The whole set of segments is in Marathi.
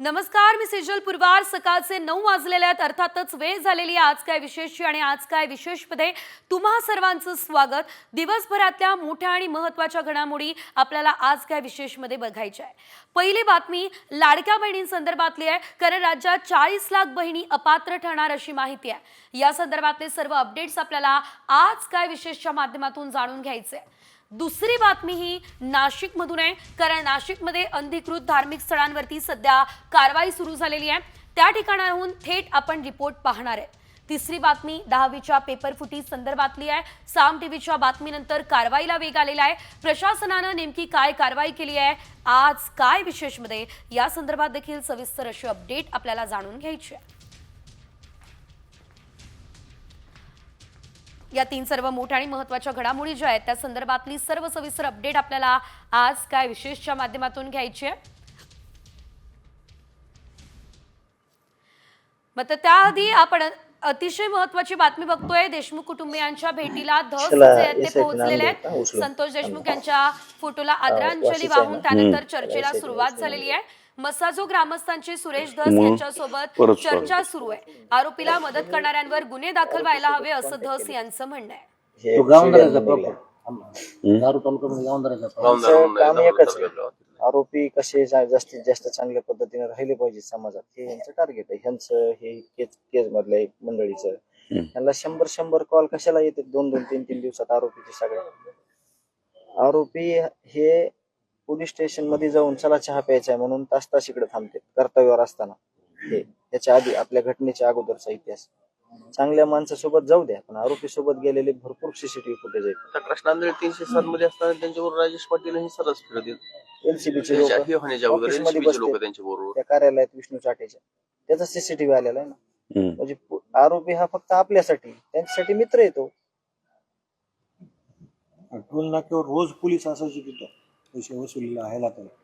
नमस्कार मी सेजल पुरवार. सकाळचे नऊ वाजलेले आहेत. अर्थातच वेळ झालेली आहे. आज काय विशेषची आणि आज काय विशेषमध्ये तुम्हा सर्वांचं स्वागत. दिवसभरातल्या मोठ्या आणि महत्त्वाच्या घडामोडी आपल्याला आज काय विशेषमध्ये बघायच्या आहे. पहिली बातमी लाडक्या बहिणींसंदर्भातली आहे. कारण राज्यात चाळीस लाख बहिणी अपात्र ठरणार अशी माहिती आहे. या संदर्भातले सर्व अपडेट्स आपल्याला आज काय विशेषच्या माध्यमातून जाणून घ्यायचे आहे. दुसरी बातमी ही नाशिकमधून आहे. कारण नाशिकमध्ये अनधिकृत धार्मिक स्थळांवरती सध्या कारवाई सुरू झालेली आहे. त्या ठिकाणाहून थेट आपण रिपोर्ट पाहणार आहे. तिसरी बातमी दहावीच्या पेपरफुटी संदर्भातली आहे. साम टीव्हीच्या बातमीनंतर कारवाईला वेग आलेला आहे. प्रशासनानं नेमकी काय कारवाई केली आहे? आज काय विशेषमध्ये या संदर्भात देखील सविस्तर अशी अपडेट आपल्याला जाणून घ्यायची आहे. या तीन सर्व मोठ्या आणि महत्त्वाच्या घडामोडी ज्या आहेत त्या संदर्भातली सर्व सविस्तर अपडेट आपल्याला आज काय विशेषच्या माध्यमातून घ्यायची आहे मग तर त्याआधी आपण अतिशय महत्वाची बातमी बघतोय देशमुख कुटुंबियांच्या भेटीला धस ते पोहोचलेले आहेत. संतोष देशमुख यांच्या फोटोला आदरांजली वाहून? त्यानंतर. चर्चेला सुरुवात. झालेली आहे मसाजो ग्रामस्थांचे सुरेश धस यांच्यासोबत. चर्चा सुरू आहे. आरोपीला मदत करणाऱ्यांवर गुन्हे दाखल व्हायला हवे असं धस यांचं म्हणणं आहे. हे काम एकच. आरोपी कसे जा- जास्तीत जास्त चांगल्या पद्धतीने राहिले पाहिजे समाजात हे यांचं टार्गेट आहे. ह्यांचं हे केस केस मधल्या एक मंडळीचं. हम्म. यांना शंभर शंभर कॉल कशाला येते दोन दोन तीन तीन दिवसात आरोपीचे सगळे आरोपी हे पोलीस स्टेशनमध्ये जाऊन चला चहा प्यायचा आहे म्हणून तास तास इकडे थांबते. कर्तव्यावर असताना. हे त्याच्या आधी आपल्या घटनेच्या अगोदरचा इतिहास. चांगल्या माणसासोबत जाऊ द्या पण आरोपी सोबत गेलेले भरपूर सीसीटीव्ही फुटेज आहेत. त्या कृष्णांदळे तीनशे सात मध्ये असताना त्यांच्याबरोबर राजेश पाटील हे सरस फिरत एलसीबीचे हे होण्याच्या अगोदर. लोक बरोबर. त्या कार्यालयात विष्णू चाटेच्या. त्याचा सीसीटीव्ही आलेला आहे ना. हम्म. म्हणजे पु- आरोपी हा फक्त आपल्यासाठी त्यांच्यासाठी मित्र येतो टोल नाक्यावर रोज पोलीस असायचे तिथं. पैसे वसुलीला आहे त्याला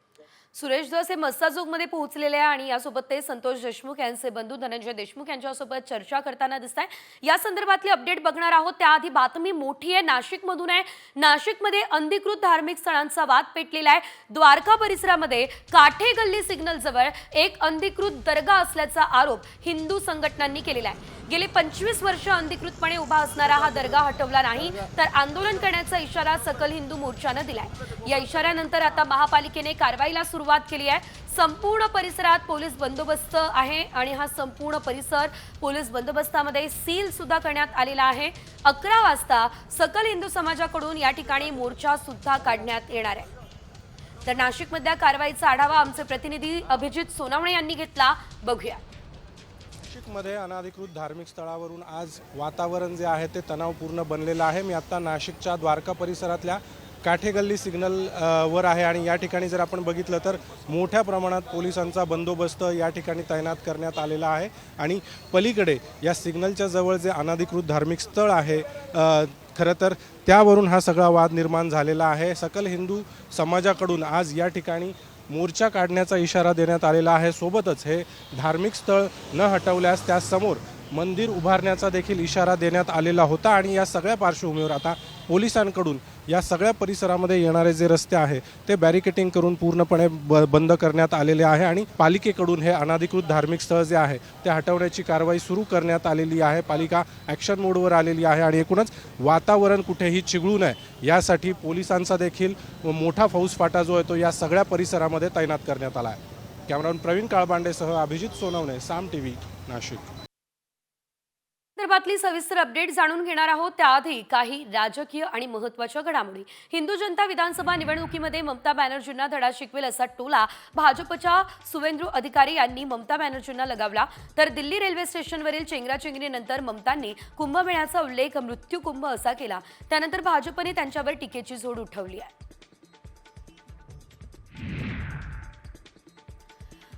सुरेश धस हे मस्ताजोगमध्ये पोहोचलेले आहे आणि यासोबत ते संतोष देशमुख यांचे बंधू धनंजय देशमुख यांच्यासोबत चर्चा करताना दिसत आहे या संदर्भातली अपडेट बघणार आहोत. त्याआधी बातमी मोठी आहे. नाशिकमधून आहे. नाशिकमध्ये अंधिकृत धार्मिक स्थळांचा वाद पेटलेला आहे. द्वारका परिसरामध्ये काठे गल्ली सिग्नल जवळ एक अंधिकृत दर्गा असल्याचा आरोप हिंदू संघटनांनी केलेला आहे. गेली पंचवीस वर्ष अंधिकृतपणे उभा असणारा हा दर्गा हटवला नाही तर आंदोलन करण्याचा इशारा सकल हिंदू मोर्चानं दिलाय. या इशाऱ्यानंतर आता महापालिकेने कारवाईला सुरुवात केली आहे. संपूर्ण परिसरात पोलीस बंदोबस्त आहे आणि हा संपूर्ण परिसर पोलीस बंदोबस्तामध्ये सील सुद्धा करण्यात आलेला आहे. अकरा वाजता सकल हिंदू समाजाकडून या ठिकाणी मोर्चा सुद्धा काढण्यात येणार आहे. तर नाशिकमधल्या कारवाईचा आढावा आमचे प्रतिनिधी अभिजित सोनावणे यांनी घेतला. बघूया. नाशिकमध्ये अनाधिकृत धार्मिक स्थळावरून आज वातावरण जे आहे ते तणावपूर्ण बनलेलं आहे. मी आत्ता नाशिकच्या द्वारका परिसरातल्या काठेगल्ली सिग्नल वर आहे आणि या ठिकाणी जर आपण बघितलं तर मोठ्या प्रमाणात पोलिसांचा बंदोबस्त या ठिकाणी तैनात करण्यात आलेला आहे. आणि पलीकडे या सिग्नलच्या जवळ जे अनाधिकृत धार्मिक स्थळ आहे खरं तर त्यावरून हा सगळा वाद निर्माण झालेला आहे. सकल हिंदू समाजाकडून आज या ठिकाणी मोर्चा काढण्याचा इशारा देण्यात आलेला आहे. सोबतच हे धार्मिक स्थळ न हटवल्यास त्यासमोर मंदिर उभारण्याचा देखील इशारा देण्यात आलेला होता आणि या सगळ्या पार्श्वभूमीवर आता पोलिसांकडून या सगळ्या परिसरामध्ये येणारे जे रस्ते आहे ते बॅरिकेटिंग करून पूर्णपणे ब बंद करण्यात आलेले आहे आणि पालिकेकडून हे अनाधिकृत धार्मिक स्थळ जे आहे ते हटवण्याची कारवाई सुरू करण्यात आलेली आहे. पालिका ॲक्शन मोडवर आलेली आहे आणि एकूणच वातावरण कुठेही चिघळू नये यासाठी पोलिसांचा देखील मोठा फौजफाटा जो आहे तो या सगळ्या परिसरामध्ये तैनात करण्यात आला आहे. कॅमेरामन प्रवीण काळबांडेसह अभिजित सोनवणे साम टी व्ही नाशिक. संदर्भातली सविस्तर अपडेट जाणून घेणार आहोत. त्याआधी काही राजकीय आणि महत्त्वाच्या घडामोडी. हिंदू जनता विधानसभा निवडणुकीमध्ये ममता बॅनर्जींना धडा शिकवेल असा टोला भाजपच्या सुवेंद्र अधिकारी यांनी ममता बॅनर्जींना लगावला. तर दिल्ली रेल्वे स्टेशनवरील चेंगराचेंगरीनंतर ममतांनी कुंभमेळ्याचा उल्लेख मृत्यू कुंभ असा केला. त्यानंतर भाजपने त्यांच्यावर टीकेची झोड उठवली आहे.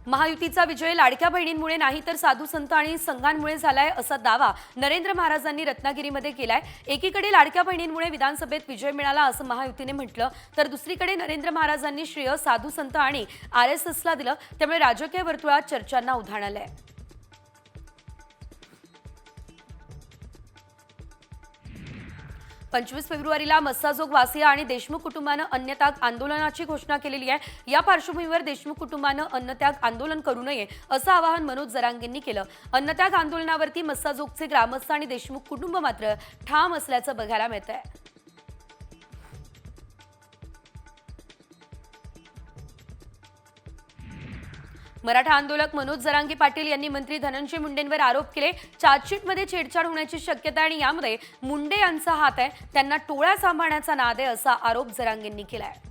महायुतीचा विजय लाडक्या बहिणींमुळे नाही तर साधू संत आणि संघांमुळे झालाय असा दावा नरेंद्र महाराजांनी रत्नागिरीमध्ये केलाय. एकीकडे लाडक्या बहिणींमुळे विधानसभेत विजय मिळाला असं महायुतीने म्हटलं तर दुसरीकडे नरेंद्र महाराजांनी श्रेय साधू संत आणि आर एस एसला दिलं त्यामुळे राजकीय वर्तुळात चर्चांना उधाण आलंय. पंचवीस फेब्रुवारीला मस्साजोग वासिया आणि देशमुख कुटुंबानं अन्नत्याग आंदोलनाची घोषणा केलेली आहे. या पार्श्वभूमीवर देशमुख कुटुंबानं अन्नत्याग आंदोलन करू नये असं आवाहन मनोज जरांगेंनी केलं. अन्नत्याग आंदोलनावरती मस्साजोगचे ग्रामस्थ आणि देशमुख कुटुंब मात्र ठाम असल्याचं बघायला मिळत आहे मराठा आंदोलक मनोज जरांगे पाटील यांनी मंत्री धनंजय मुंडेंवर आरोप केले. चार्जशीटमध्ये छेडछाड होण्याची शक्यता आणि यामध्ये मुंडे यांचा हात आहे. त्यांना टोळ्या सांभाळण्याचा नाद आहे असा आरोप जरांगेंनी आहे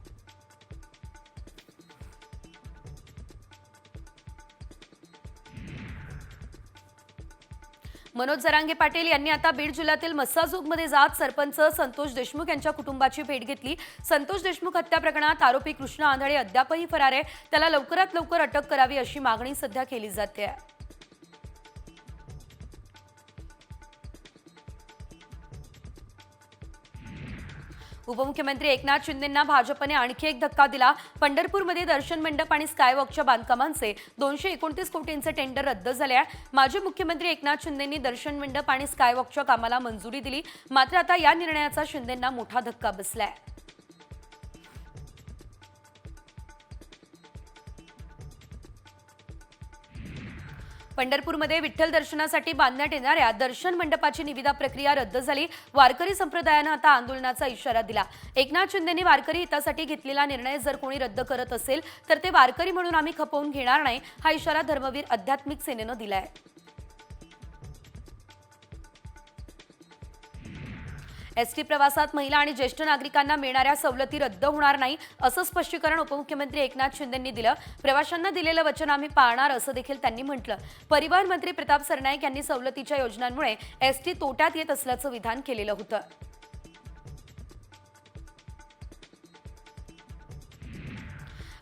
मनोज जरांगे पाटील यांनी आता बीड जिल्ह्यातील मस्साजोगमध्ये जात सरपंच संतोष देशमुख यांच्या कुटुंबाची भेट घेतली. संतोष देशमुख हत्या प्रकरणात आरोपी कृष्ण आंधळे अद्यापही फरार आहे. त्याला लवकरात लवकर अटक करावी अशी मागणी सध्या केली जाते. उपमुख्यमंत्री एकनाथ शिंदेंना भाजपने आणखी एक धक्का दिला. पंढरपूरमध्ये दर्शन मंडप आणि स्कायवॉकच्या बांधकामांचे दोनशे एकोणतीस कोटींचे टेंडर रद्द झाले आहे माजी मुख्यमंत्री एकनाथ शिंदेंनी दर्शन मंडप आणि स्कायवॉकच्या कामाला मंजुरी दिली. मात्र आता या निर्णयाचा शिंदेंना मोठा धक्का बसलाय. पंढरपूरमध्ये विठ्ठल दर्शनासाठी बांधण्यात येणाऱ्या दर्शन मंडपाची निविदा प्रक्रिया रद्द झाली. वारकरी संप्रदायानं आता आंदोलनाचा इशारा दिला. एकनाथ शिंदेनी वारकरी हितासाठी घेतलेला निर्णय जर कोणी रद्द करत असेल तर ते वारकरी म्हणून आम्ही खपवून घेणार नाही हा इशारा धर्मवीर आध्यात्मिक सेनेनं दिलाय. एसटी प्रवासात महिला आणि ज्येष्ठ नागरिकांना मिळणाऱ्या सवलती रद्द होणार नाही असं स्पष्टीकरण उपमुख्यमंत्री एकनाथ शिंदेंनी दिलं. प्रवाशांना दिलेलं वचन आम्ही पाळणार असं देखील त्यांनी म्हटलं. परिवहन मंत्री प्रताप सरनाईक यांनी सवलतीच्या योजनांमुळे एसटी तोट्यात येत असल्याचं विधान केलेलं होतं.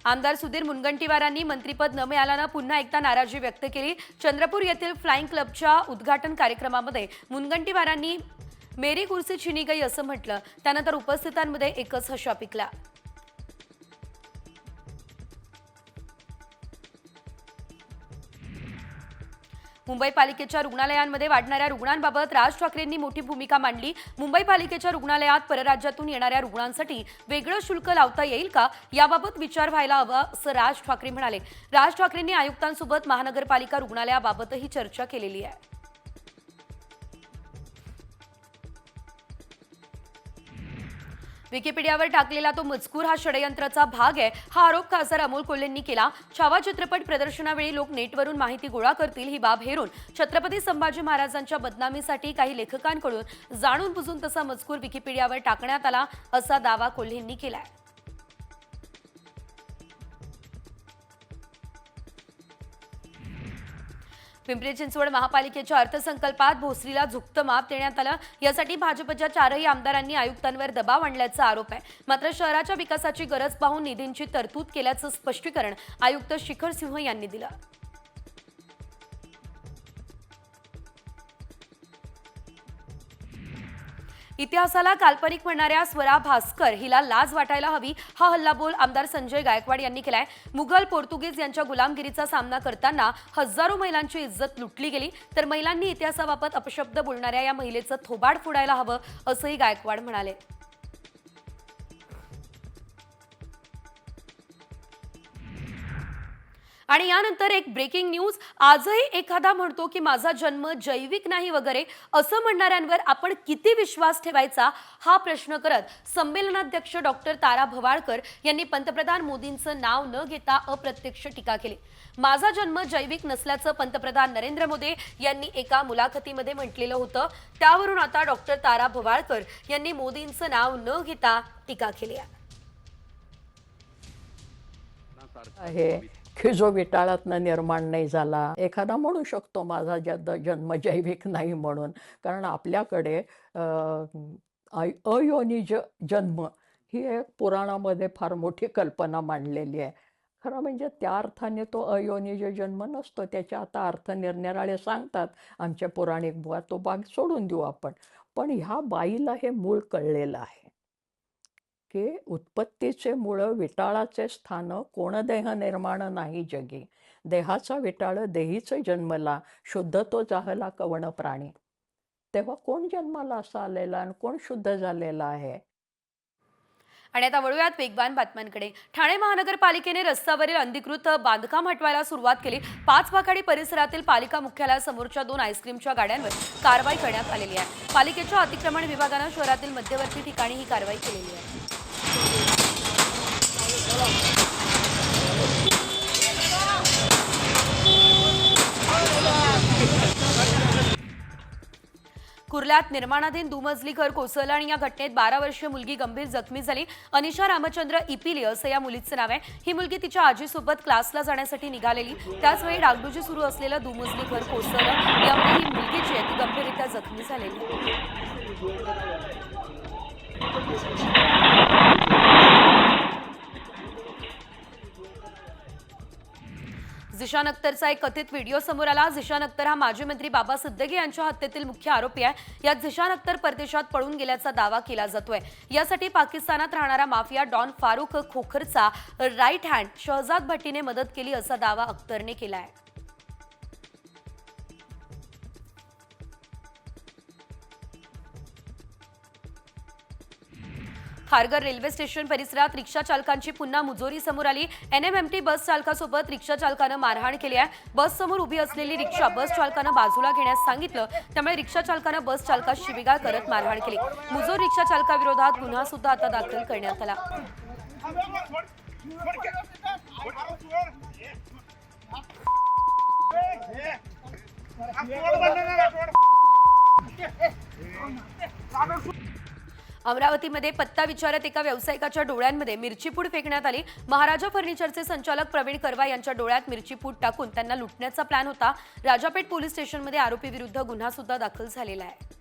आमदार सुधीर मुनगंटीवारांनी मंत्रीपद न मिळाल्यानं पुन्हा एकदा नाराजी व्यक्त केली. चंद्रपूर येथील फ्लाईंग क्लबच्या उद्घाटन कार्यक्रमामध्ये मुनगंटीवारांनी मेरी कुर्सी छिनी गई असं म्हटलं. त्यानंतर उपस्थितांमध्ये एकच हशा पिकला. मुंबई पालिकेच्या रुग्णालयांमध्ये वाढणाऱ्या रुग्णांबाबत राज ठाकरेंनी मोठी भूमिका मांडली. मुंबई पालिकेच्या रुग्णालयात परराज्यातून येणाऱ्या रुग्णांसाठी वेगळं शुल्क लावता येईल का? याबाबत विचार व्हायला हवा असं राज ठाकरे म्हणाले. राज ठाकरेंनी आयुक्तांसोबत महानगरपालिका रुग्णालयाबाबतही चर्चा केलेली आहे. विकिपीडियावर टाकलेला तो मजकूर हा षडयंत्राचा भाग आहे. हा आरोप खासदार अमोल कोल्हेंनी केला. छावा चित्रपट प्रदर्शनावेळी लोक नेटवरून माहिती गोळा करतील ही बाब हेरून छत्रपती संभाजी महाराजांच्या बदनामीसाठी काही लेखकांकडून जाणून बुजून तसा मजकूर विकिपीडियावर टाकण्यात आला असा दावा कोल्हेंनी केलाय. पिंपरी चिंचवड महापालिकेच्या अर्थसंकल्पात भोसरीला झुकतं माप देण्यात आलं. यासाठी भाजपच्या चारही आमदारांनी आयुक्तांवर दबाव आणल्याचा आरोप आहे. मात्र शहराच्या विकासाची गरज पाहून निधींची तरतूद केल्याचं स्पष्टीकरण आयुक्त शिखर सिंह यांनी दिलं. इतिहासाला काल्पनिक म्हणणाऱ्या स्वरा भास्कर हिला लाज वाटायला हवी हा हल्लाबोल आमदार संजय गायकवाड यांनी केलाय. मुघल पोर्तुगीज यांच्या गुलामगिरीचा सामना करताना हजारो महिलांची इज्जत लुटली गेली. तर महिलांनी इतिहासाबाबत अपशब्द बोलणाऱ्या या महिलेचं थोबाड फोडायला हवं असंही गायकवाड म्हणाले. आणि यानंतर एक ब्रेकिंग न्यूज आजही एखादा म्हणतो की माझा जन्म जैविक नाही वगैरे असं म्हणणाऱ्यांवर आपण किती विश्वास ठेवायचा? हा प्रश्न करत संमेलनाध्यक्ष डॉक्टर तारा भवाळकर यांनी पंतप्रधान मोदींचं नाव न घेता अप्रत्यक्ष टीका केली. माझा जन्म जैविक नसल्याचं पंतप्रधान नरेंद्र मोदी यांनी एका मुलाखतीमध्ये म्हटलेलं होतं. त्यावरून आता डॉक्टर तारा भवाळकर यांनी मोदींचं नाव न घेता टीका केली आहे. खिजो की जो विटाळातनं निर्माण नाही झाला. एखादा म्हणू शकतो माझा जद जन्म जैविक नाही म्हणून. कारण आपल्याकडे अ, अयोनिज जन्म ही एक पुराणामध्ये फार मोठी कल्पना मांडलेली आहे. खरं म्हणजे त्या अर्थाने तो अयोनिज जन्म नसतो. त्याचे आता अर्थ निरनिराळे सांगतात आमच्या पौराणिक बुवा तो भाग सोडून देऊ आपण. पण ह्या बाईला हे मूळ कळलेलं आहे. की उत्पत्तीचे मूळ विटाळाचे स्थान कोण देह निर्माण नाही जगी. देहाचा विटाळ देहीचे जन्मला शुद्ध तो जाहला कवण प्राणी. तेव्हा कोण जन्माला असा आलेला आणि कोण शुद्ध झालेला आहे? आणि आता वळूयात वेगवान बातम्यांकडे. ठाणे महानगरपालिकेने रस्त्यावरील अंधिकृत बांधकाम हटवायला सुरुवात केली. पाच वाखाडी परिसरातील पालिका मुख्यालयासमोरच्या दोन आईस्क्रीमच्या गाड्यांवर कारवाई करण्यात आलेली आहे. पालिकेच्या अतिक्रमण विभागानं शहरातील मध्यवर्ती ठिकाणी ही कारवाई केलेली आहे. कुर्ल्यात निर्माणाधीन दुमजली घर कोसळलं आणि या घटनेत बारा वर्षीय मुलगी गंभीर जखमी झाली. अनिशा रामचंद्र इपिले असं या मुलीचं नाव आहे. ही मुलगी तिच्या आजीसोबत क्लासला जाण्यासाठी निघालेली. त्याचवेळी डागडुजी सुरू असलेलं दुमजली घर कोसळलं. यामुळे ही मुलगी जी आहे ती गंभीररित्या जखमी झालेली झिशान अख्तरचा एक कथित व्हिडिओ समोर आला. झिशान अख्तर हा माजी मंत्री बाबा सिद्दगी यांच्या हत्येतील मुख्य आरोपी आहे. यात झिशान अख्तर परदेशात पळून गेल्याचा दावा केला जातोय. यासाठी पाकिस्तानात राहणारा माफिया डॉन फारुख खोखरचा राईट हँड शहजाद भट्टीने मदत केली असा दावा अख्तरने केला आहे खारघर रेल्वे स्टेशन परिसरात रिक्षा चालकांची पुन्हा मुजोरी समोर आली. एनएमएमटी बस चालकासोबत रिक्षा चालकानं मारहाण केली आहे. बस समोर उभी असलेली रिक्षा बस चालकानं बाजूला घेण्यास सांगितलं. त्यामुळे रिक्षा चालकानं बस चालकास शिबिगाळ करत मारहाण केली. मुजोर रिक्षा चालकाविरोधात गुन्हा सुद्धा आता दाखल करण्यात आला. अमरावतीमध्ये पत्ता विचारत एका व्यावसायिकाच्या डोळ्यांमध्ये मिरचीपूड फेकण्यात आली. महाराजा फर्निचरचे संचालक प्रवीण करवा यांच्या डोळ्यात मिरचीपूड टाकून त्यांना लुटण्याचा प्लॅन होता. राजापेठ पोलीस स्टेशनमध्ये आरोपी विरुद्ध गुन्हा सुद्धा दाखल झालेला आहे.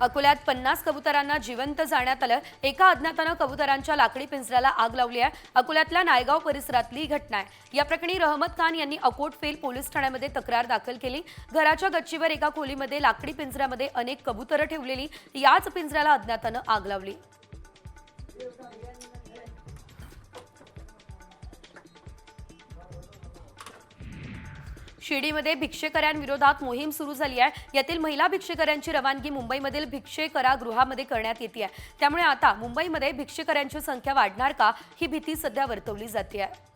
अकोल्यात पन्नास कबुतरांना जिवंत जाण्यात आलं. एका अज्ञातानं कबुतरांच्या लाकडी पिंजऱ्याला आग लावली आहे. अकोल्यातल्या नायगाव परिसरातली ही घटना आहे. या प्रकरणी रहमत खान यांनी अकोट फेल पोलीस ठाण्यामध्ये तक्रार दाखल केली. घराच्या गच्चीवर एका खोलीमध्ये लाकडी पिंजऱ्यामध्ये अनेक कबुतरं ठेवलेली. याच पिंजऱ्याला अज्ञातानं आग लावली. शिर्डीमध्ये भिक्षेकऱ्यांविरोधात मोहीम सुरू झाली आहे. यातील महिला भिक्षेकऱ्यांची रवानगी मुंबईमधील भिक्षेकरा गृहामध्ये करण्यात येते आहे. त्यामुळे आता मुंबईमध्ये भिक्षेकऱ्यांची संख्या वाढणार का? ही भीती सध्या वर्तवली जाते आहे.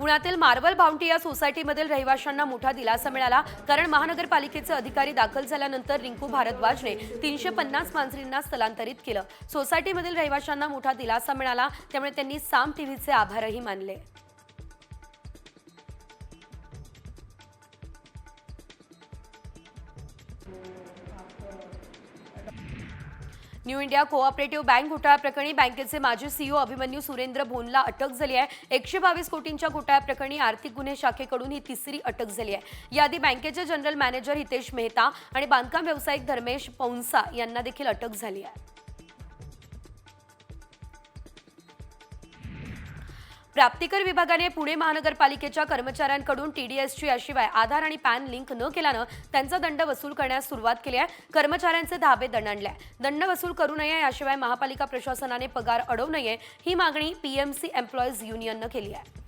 पुण्यातील मार्बल बाउंटी या सोसायटीमधील रहिवाशांना मोठा दिलासा मिळाला. कारण महानगरपालिकेचे अधिकारी दाखल झाल्यानंतर रिंकू भारद्वाजने तीनशे पन्नास मांजरींना स्थलांतरित केलं. सोसायटीमधील रहिवाशांना मोठा दिलासा मिळाला त्यामुळे त्यांनी साम टीव्हीचे आभारही मानले. न्यू इंडिया कोऑपरेटिव्ह बँक घोटाळा प्रकरणी बँकेचे माजी सीईओ अभिमन्यू सुरेंद्र भोनला अटक झाली आहे. एकशे बावीस कोटींच्या घोटाळ्याप्रकरणी आर्थिक गुन्हे शाखेकडून ही तिसरी अटक झाली आहे. याआधी बँकेचे जनरल मॅनेजर हितेश मेहता आणि बांधकाम व्यावसायिक धर्मेश पौंसा यांना देखील अटक झाली आहे. प्राप्तिकर विभागाने पुणे महानगरपालिकेच्या कर्मचाऱ्यांकडून टीडीएसची याशिवाय आधार आणि पॅन लिंक न केल्यानं त्यांचा दंड वसूल करण्यास सुरुवात केली आहे. कर्मचाऱ्यांचे धाबे दणाणले दंड वसूल करू नये याशिवाय महापालिका प्रशासनाने पगार अडवू नये ही मागणी पीएमसी एम्प्लॉईज युनियननं केली आहे.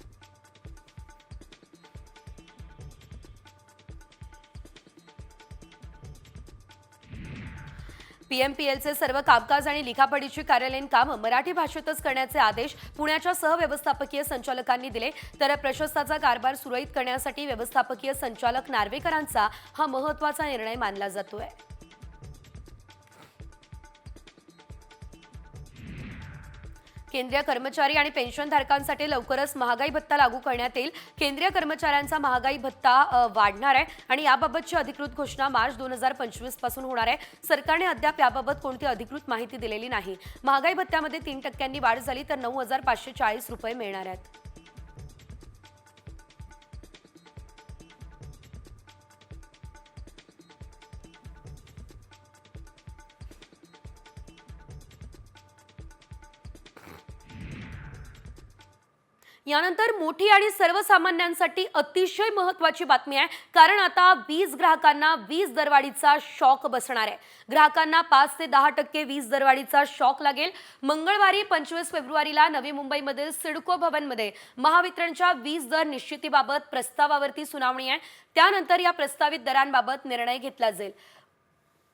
पीएमपीएलचे सर्व कामकाज आणि लिखापडीची कार्यालयीन कामं मराठी भाषेतच करण्याचे आदेश पुण्याच्या सहव्यवस्थापकीय संचालकांनी दिले. तर प्रशस्ताचा कारभार सुरळीत करण्यासाठी व्यवस्थापकीय संचालक नार्वेकरांचा हा महत्त्वाचा निर्णय मानला जातोय. केंद्रीय कर्मचारी आणि पेन्शनधारकांसाठी लवकरच महागाई भत्ता लागू करण्यात येईल. केंद्रीय कर्मचाऱ्यांचा महागाई भत्ता वाढणार आहे आणि याबाबतची अधिकृत घोषणा मार्च दोन हजार पंचवीसपासून होणार आहे. सरकारने अद्याप याबाबत कोणती अधिकृत माहिती दिलेली नाही. महागाई भत्त्यामध्ये तीन टक्क्यांनी वाढ झाली तर नऊ हजार पाचशे चाळीस रुपये मिळणार आहेत. यानंतर मोठी आणि सर्वसामान्यांसाठी अतिशय महत्वाची बातमी आहे. कारण आता वीज ग्राहकांना वीज दरवाढीचा शॉक बसणार आहे. ग्राहकांना पाच ते दहा टक्के वीज दरवाढीचा शॉक लागेल. मंगळवारी पंचवीस फेब्रुवारीला नवी मुंबईमधील सिडको भवनमध्ये महावितरणच्या वीज दर निश्चितीबाबत प्रस्तावावरती सुनावणी आहे. त्यानंतर या प्रस्तावित दरांबाबत निर्णय घेतला जाईल.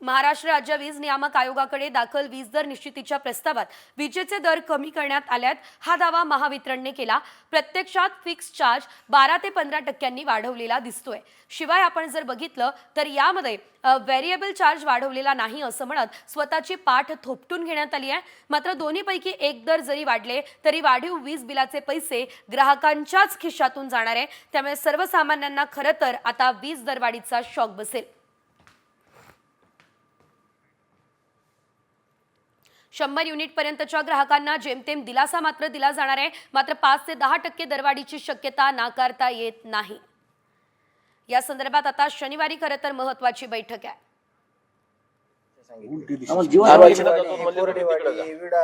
महाराष्ट्र राज्य वीज नियामक आयोगाकडे दाखल वीज दर निश्चितीच्या प्रस्तावात विजेचे दर कमी करण्यात आल्यात हा दावा महावितरणने केला. प्रत्यक्षात फिक्स चार्ज बारा ते पंधरा टक्क्यांनी वाढवलेला दिसतोय. शिवाय आपण जर बघितलं तर यामध्ये व्हेरिएबल चार्ज वाढवलेला नाही असं म्हणत स्वतःची पाठ थोपटून घेण्यात आली आहे. मात्र दोन्हीपैकी एक दर जरी वाढले तरी वाढीव वीज बिलाचे पैसे ग्राहकांच्याच खिशातून जाणार आहे. त्यामुळे सर्वसामान्यांना खरं तर आता वीज दरवाढीचा शॉक बसेल. शंभर युनिट पर्यंतच्या ग्राहकांना जेमतेम दिलासा मात्र दिला जाणार आहे. मात्र पाच ते दहा टक्के दरवाढीची शक्यता नाकारता येत नाही. या संदर्भात आता शनिवारी खरं तर महत्वाची बैठक आहे उलटी दिशा आम्हाला जीवन दारूची वाढी, वाढी, वाढी, कोरडी वाढी, वाढी, विडा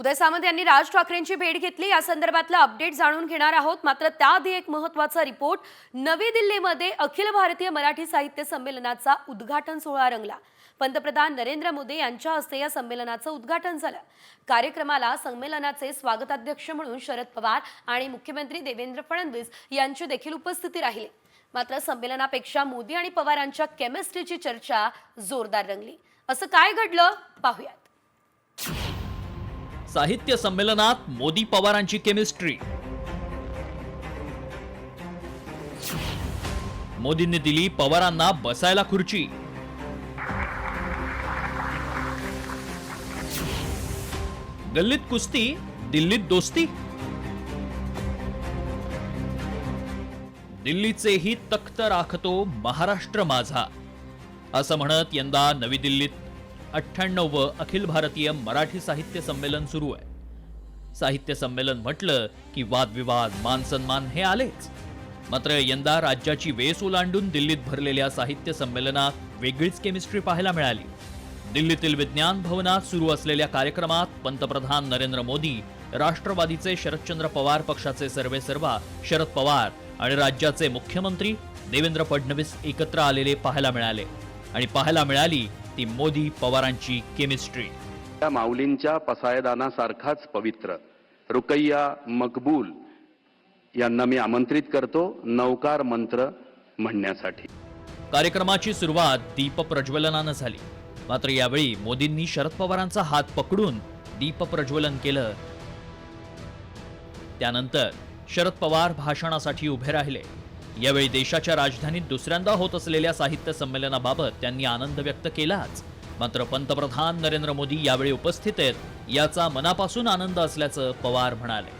उदय सामंत यांनी राज ठाकरेंची भेट घेतली. या संदर्भातलं अपडेट जाणून घेणार आहोत. मात्र त्याआधी एक महत्त्वाचा रिपोर्ट नवी दिल्लीमध्ये अखिल भारतीय मराठी साहित्य संमेलनाचा उद्घाटन सोहळा रंगला. पंतप्रधान नरेंद्र मोदी यांच्या हस्ते या संमेलनाचं उद्घाटन झालं. कार्यक्रमाला संमेलनाचे स्वागताध्यक्ष म्हणून शरद पवार आणि मुख्यमंत्री देवेंद्र फडणवीस यांची देखील उपस्थिती राहिली. मात्र संमेलनापेक्षा मोदी आणि पवारांच्या केमिस्ट्रीची चर्चा जोरदार रंगली. असं काय घडलं? पाहूयात. साहित्य संमेलनात मोदी पवारांची केमिस्ट्री मोदींनी दिली पवारांना बसायला खुर्ची. गल्लीत कुस्ती दिल्लीत दोस्ती. दिल्लीचेही तख्त राखतो महाराष्ट्र माझा. असं म्हणत यंदा नवी दिल्लीत अठ्ठ्याण्णव अखिल भारतीय मराठी साहित्य संमेलन सुरू आहे. साहित्य संमेलन म्हटलं की वादविवाद मान सन्मान हे आलेच. मात्र यंदा राज्याची वेस ओलांडून दिल्लीत भरलेल्या साहित्य संमेलनात वेगळीच केमिस्ट्री पाहायला मिळाली. दिल्लीतील विज्ञान भवनात सुरू असलेल्या कार्यक्रमात पंतप्रधान नरेंद्र मोदी राष्ट्रवादीचे शरदचंद्र पवार पक्षाचे सर्वेसर्वा शरद पवार आणि राज्याचे मुख्यमंत्री देवेंद्र फडणवीस एकत्र आलेले पाहायला मिळाले. आणि पाहायला मिळाली ती मोदी पवारांची केमिस्ट्री. त्या माऊलींच्या पसायदानासारखाच पवित्र. रुकैया मकबूल यांना मी आमंत्रित करतो नौकार मंत्र म्हणण्यासाठी. कार्यक्रमाची सुरुवात दीप प्रज्वलनानं झाली. मात्र यावेळी मोदींनी शरद पवारांचा हात पकडून दीप प्रज्वलन केलं. त्यानंतर शरद पवार भाषणासाठी उभे राहिले. यावेळी देशाच्या राजधानीत दुसऱ्यांदा होत असलेल्या साहित्य संमेलनाबाबत त्यांनी आनंद व्यक्त केलाच. मात्र पंतप्रधान नरेंद्र मोदी यावेळी उपस्थित आहेत याचा मनापासून आनंद असल्याचं पवार म्हणाले.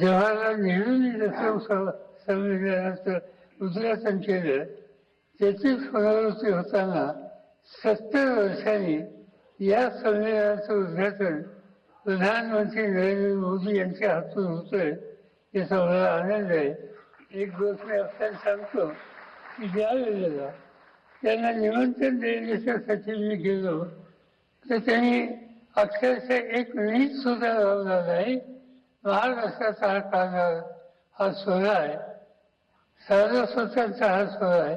जवाहरलाल नेहरू संमेलनाचं दुसऱ्या संख्येनं त्याची पुनरावृत्ती होताना सत्तर वर्षांनी या संमेलनाचं उद्घाटन प्रधानमंत्री नरेंद्र मोदी यांच्या हातून होतंय याचा मला आनंद आहे. एक दिवस मी असताना सांगतो की ज्या वेळेला त्यांना निमंत्रण देण्याच्यासाठी मी गेलो तर त्यांनी अक्षरशः एक मिनिट सुद्धा लावला नाही. महाराष्ट्राचा हा कानार हा सोहळा आहे. सारस्वतांचा हा सोहळा आहे.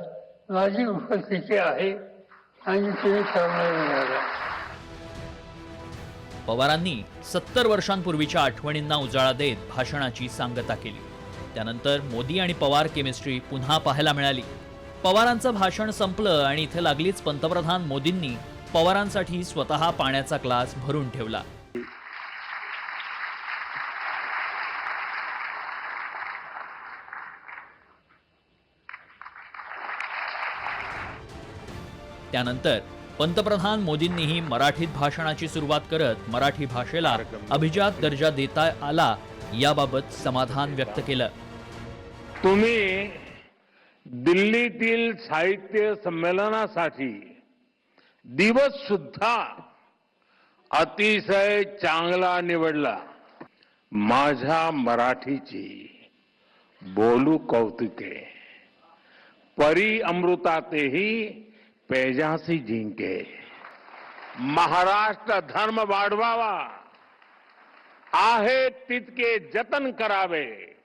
माझी उपस्थिती आहे आणि तुम्ही सामावून पवारांनी सत्तर वर्षांपूर्वीच्या आठवणींना उजाळा देत भाषणाची सांगता केली. त्यानंतर मोदी आणि पवार केमिस्ट्री पुन्हा पाहायला मिळाली. पवारांचं भाषण संपलं आणि इथे लागलीच पंतप्रधान मोदींनी पवारांसाठी स्वतः पाण्याचा ग्लास भरून ठेवला. त्यानंतर पंतप्रधान मोदींनीही मराठीत भाषणाची सुरुवात करत मराठी भाषेला अभिजात दर्जा देता आला याबाबत समाधान व्यक्त केलं. तुम्ही दिल्लीतील साहित्य संमेलनासाठी दिवस सुद्धा अतिशय चांगला निवडला. माझ्या मराठीची बोलू कौतुके. परी अमृतातेही पेजासी जिंके. महाराष्ट्र धर्म वाढवावा. आहे तितके जतन करावे.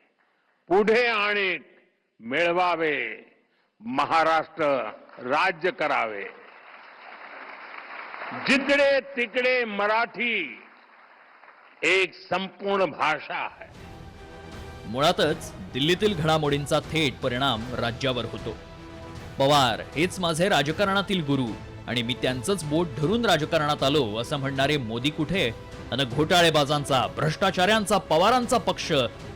पुढे आणि मिळवावे महाराष्ट्र राज्य करावे. जिकडे तिकडे मराठी एक संपूर्ण भाषा आहे. मुळातच दिल्लीतील घडामोडींचा थेट परिणाम राज्यावर होतो. पवार हेच माझे राजकारणातील गुरु. आणि मी त्यांचंच बोट धरून राजकारणात आलो असं म्हणणारे मोदी कुठे? अन घोटाळेबाजांचा भ्रष्टाचाऱ्यांचा पवारांचा पक्ष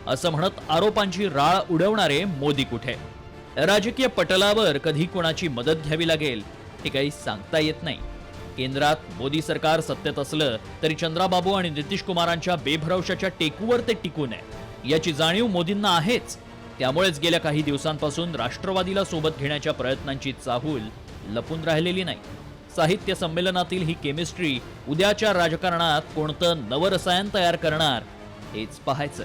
असं म्हणत आरोपांची राळ उडवणारे मोदी कुठे? राजकीय पटलावर कधी कोणाची मदत घ्यावी लागेल हे काही सांगता येत नाही. केंद्रात मोदी सरकार सत्तेत असलं तरी चंद्राबाबू आणि नितीश कुमारांच्या बेभरवशाच्या टेकूवर ते टिकून आहे याची जाणीव मोदींना आहेच. त्यामुळेच गेल्या काही दिवसांपासून राष्ट्रवादीला सोबत घेण्याच्या प्रयत्नांची चाहूल लपून राहिलेली नाही. साहित्य संमेलनातील ही केमिस्ट्री उद्याच्या राजकारणात कोणतं नवरसायन तयार करणार हेच पाहायचं.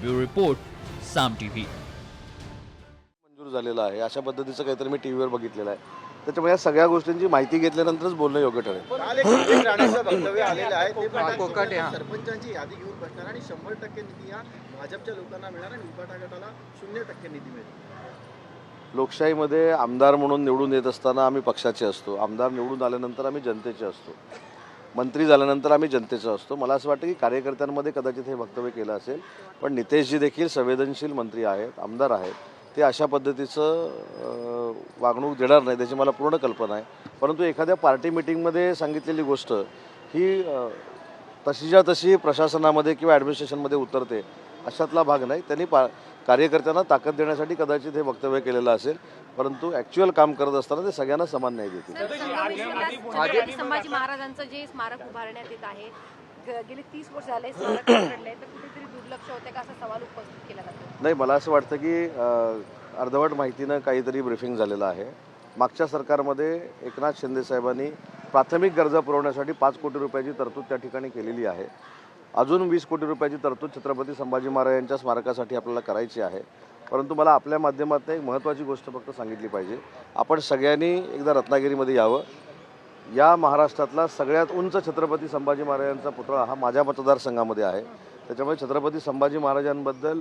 ब्युरो रिपोर्ट साम टीव्ही मंजूर झालेला आहे. अशा पद्धतीचं काहीतरी मी टीव्हीवर बघितलेलं आहे. त्याच्यामुळे या सगळ्या गोष्टींची माहिती घेतल्यानंतरच बोलणं योग्य ठरेल. सरपंचांची यादी घेऊन बसणार आणि शंभर टक्के निधी भाजपच्या लोकांना मिळणार आणि उभाटा गटाला शून्य टक्के निधी मिळेल. लोकशाहीमध्ये आमदार म्हणून निवडून येत असताना आम्ही पक्षाचे असतो. आमदार निवडून आल्यानंतर आम्ही जनतेचे असतो. मंत्री झाल्यानंतर आम्ही जनतेचं असतो. मला असं वाटतं की कार्यकर्त्यांमध्ये कदाचित हे वक्तव्य केलं असेल. पण नितेशजी देखील संवेदनशील मंत्री आहेत आमदार आहेत. ते अशा पद्धतीचं वागणूक देणार नाही त्याची मला पूर्ण कल्पना आहे. परंतु एखाद्या पार्टी मिटिंगमध्ये सांगितलेली गोष्ट ही तशीच्या तशी प्रशासनामध्ये किंवा ॲडमिनिस्ट्रेशनमध्ये उतरते अशातला भाग नाही. त्यांनी पा कार्यकर्त्यांना ताकद देण्यासाठी कदाचित हे वक्तव्य केलेलं असेल परंतु ॲक्च्युअल काम करत असताना ते सगळ्यांना समान न्याय देतील. छत्रपती संभाजी महाराजांचं जे स्मारक उभारण्यात येत आहे ग- गेले तीस वर्ष झाले स्मारक घडलंय तर कुठेतरी दुर्लक्ष होते का असा सवाल उपस्थित केला जातो? नाही मला असं वाटतं की अं, अर्धवट माहितीनं काहीतरी ब्रिफिंग झालेलं आहे. मागच्या सरकारमध्ये एकनाथ शिंदे साहेबांनी प्राथमिक गरजा पुरवण्यासाठी पाच कोटी रुपयाची तरतूद त्या ठिकाणी केलेली आहे. अजून वीस कोटी रुपयाची तरतूद छत्रपती संभाजी महाराज यांच्या स्मारकासाठी आपल्याला करायची आहे. परंतु मला आपल्या माध्यमातून एक महत्त्वाची गोष्ट फक्त सांगितली पाहिजे. आपण सगळ्यांनी एकदा रत्नागिरीमध्ये यावं. या महाराष्ट्रातला सगळ्यात उंच छत्रपती संभाजी महाराजांचा पुतळा हा माझ्या मतदारसंघामध्ये आहे. त्याच्यामुळे छत्रपती संभाजी महाराजांबद्दल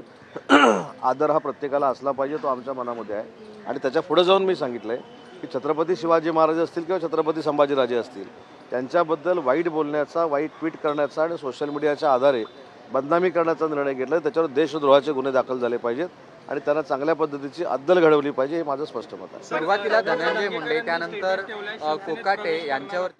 आदर हा प्रत्येकाला असला पाहिजे तो आमच्या मनामध्ये आहे. आणि त्याच्या पुढे जाऊन मी सांगितलं आहे की छत्रपती शिवाजी महाराज असतील किंवा छत्रपती संभाजीराजे असतील त्यांच्याबद्दल वाईट बोलण्याचा वाईट ट्विट करण्याचा आणि सोशल मीडियाच्या आधारे बदनामी करण्याचा निर्णय घेतला त्याच्यावर देशद्रोहाचे गुन्हे दाखल झाले पाहिजेत आणि त्यांना चांगल्या पद्धतीची अद्दल घडवली पाहिजे हे माझं स्पष्ट मत आहे. सुरुवातीला धनंजय मुंडे त्यानंतर कोकाटे यांच्यावरती